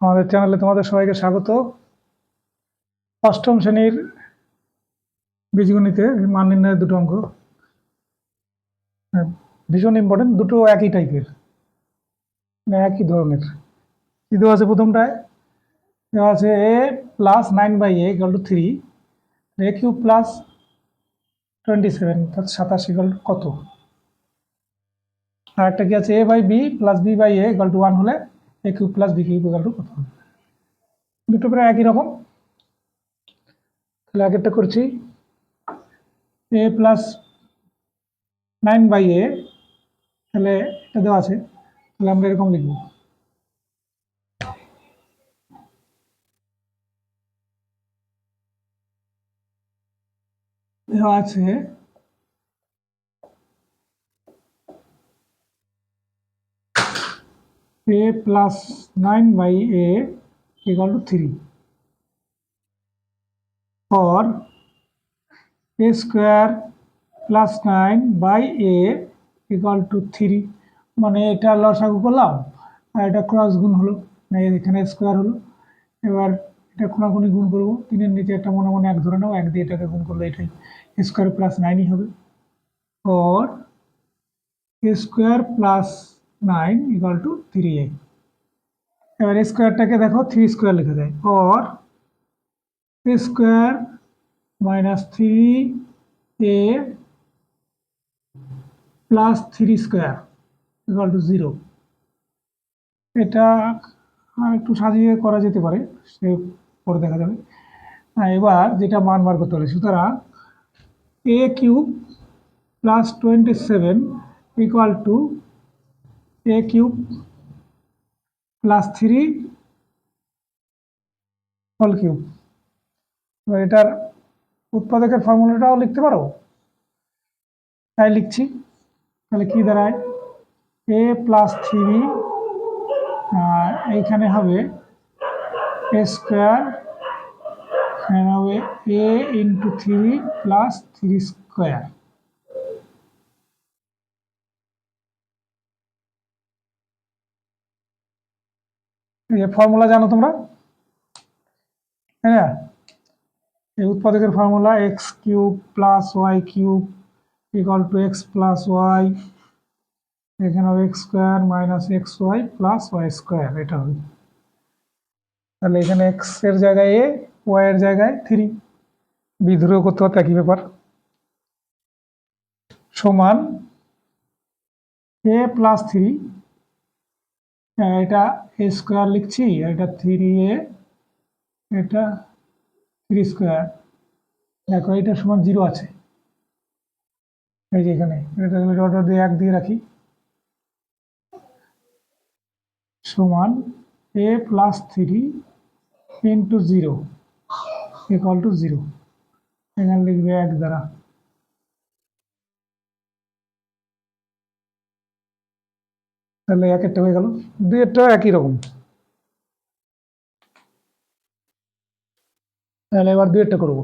আমাদের চ্যানেলে তোমাদের সবাইকে স্বাগত। অষ্টম শ্রেণির বীজগণিতে মান নির্ণয়ের দুটো অঙ্ক। ভীষণ ইম্পর্টেন্ট দুটো একই টাইপের মানে একই ধরনের। কি আছে প্রথমটায়? দেওয়া আছে A plus nine by A equal to three A cube plus twenty seven অর্থাৎ সাতাশ ইকাল টু কত? আর একটা কি আছে? A by B plus B by A equal to one হলে A cube plus B cube equal to কত? দুটো প্রায় একই রকম। তাহলে আগেরটা করছি। A plus nine by A তাহলে এটা দেওয়া আছে। তাহলে আমরা এরকম লিখব। দেওয়া আছে a plus 9 by a equal to 3 or a square plus 9 by a equal to 3 মানে এটা লসাগু করলাম, আর এটা ক্রস গুণ হলো মানে এখানে স্কোয়ার হলো। এবার এটা কোনাকুনি গুণ করব, তিনের নিচে একটা মনে মনে এক ধরে নাও, এক দিয়ে এটাকে গুণ করলে এটাই স্কোয়ার প্লাস নাইনই হবে। A square plus nine equal to three A. এবার স্কোয়ারটাকে দেখো, থ্রি স্কোয়ার লেখা যায় or square minus three A plus three square equal to zero. এটা আর একটু সাজিয়ে করা যেতে পারে, সে পরে দেখা যাবে। এবার যেটা মান বার করতে হবে, সুতরাং A cube plus twenty seven equal to A cube plus three whole cube. এবার এটার উৎপাদকের ফর্মুলাটাও লিখতে পারো? তাই লিখছি। তাহলে কি দাঁড়ায়? এ প্লাস থ্রি এইখানে হবে এ স্কোয়ার, এখানে হবে A into three plus three square. Formula জানো তোমরা? হ্যাঁ? এই উৎপাদকের formula X cube plus Y cube equal to X plus Y এখানে হবে X square minus X Y plus Y square এটা হবে। তাহলে এখানে এক্সের জায়গায় এ ওয়াই এর জায়গায় থ্রি বিদ্রোহ করতে হতো একই ব্যাপার। সমান এ প্লাস থ্রি এটা এ স্কোয়ার লিখছি, এটা থ্রি এ এটা থ্রি স্কোয়ার দেখো, এটা সমান জিরো আছে। এই যে এখানে, এটা অর্ডার দিয়ে এক দিয়ে রাখি। সমান A plus three into zero equal to zero এখানে লিখবে এক দ্বারা। তাহলে এক একটা হয়ে গেল। দুই একটা একই রকম। তাহলে এবার দুই একটা করব।